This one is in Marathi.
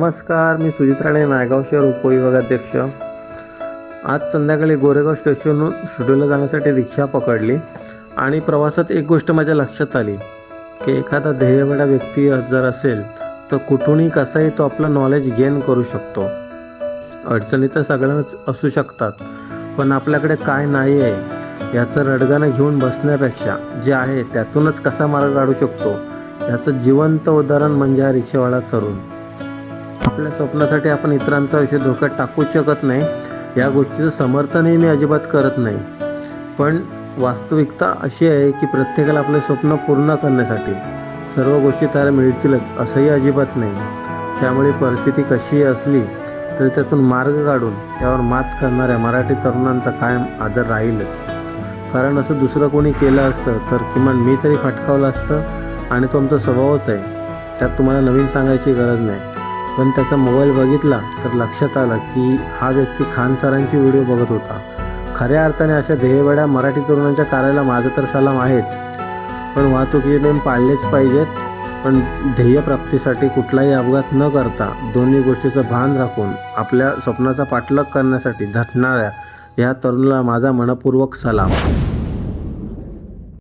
नमस्कार मी सुजित राणे नायगाव शहर उपविभागाध्यक्ष. आज संध्याकाळी गोरेगाव स्टेशनहून स्टुडिओला जाण्यासाठी रिक्षा पकडली आणि प्रवासात एक गोष्ट माझ्या लक्षात आली की एखादा ध्येयवेडा व्यक्ती जर असेल तर कुठूनही कसाही तो आपलं नॉलेज गेन करू शकतो. अडचणी तर सगळ्यांनाच असू शकतात पण आपल्याकडे काय नाही आहे याचं रडगाणं घेऊन बसण्यापेक्षा जे आहे त्यातूनच कसा मार्ग काढू शकतो याचं जिवंत उदाहरण म्हणजे हा रिक्षावाला तरुण. आपल्या स्वप्नासाठी आपण इतरांचं आयुष्य धोक्यात टाकूच शकत नाही. या गोष्टीचं समर्थनही मी अजिबात करत नाही. पण वास्तविकता अशी आहे की प्रत्येकाला आपले स्वप्न पूर्ण करण्यासाठी सर्व गोष्टी त्याला मिळतीलच असंही अजिबात नाही. त्यामुळे परिस्थिती कशीही असली तरी त्यातून मार्ग काढून त्यावर मात करणाऱ्या मराठी तरुणांचा कायम आदर राहीलच. कारण असं दुसरं कोणी केलं असतं तर किमान मी तरी फटकावलं असतं आणि तो आमचा स्वभावच आहे. त्यात तुम्हाला नवीन सांगायची गरज नाही. पण त्याचा मोबाईल बघितला तर लक्षात आलं की हा व्यक्ती खान सरांची व्हिडिओ बघत होता. खऱ्या अर्थाने अशा ध्येयवेड्या मराठी तरुणांच्या कार्याला माझं तर सलाम आहेच. पण वाहतुकीचे नियम पाळलेच पाहिजेत. पण ध्येयप्राप्तीसाठी कुठलाही अपघात न करता दोन्ही गोष्टीचं भान राखून आपल्या स्वप्नाचा पाठलाग करण्यासाठी झटणाऱ्या या तरुणाला माझा मनपूर्वक सलाम.